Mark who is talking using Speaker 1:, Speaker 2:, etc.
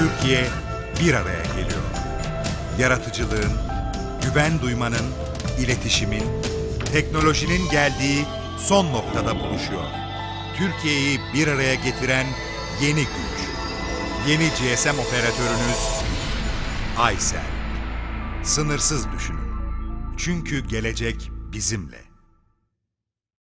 Speaker 1: Türkiye bir araya geliyor. Yaratıcılığın, güven duymanın, iletişimin, teknolojinin geldiği son noktada buluşuyor. Türkiye'yi bir araya getiren yeni güç. Yeni GSM operatörünüz Aysel. Sınırsız düşünün. Çünkü gelecek bizimle.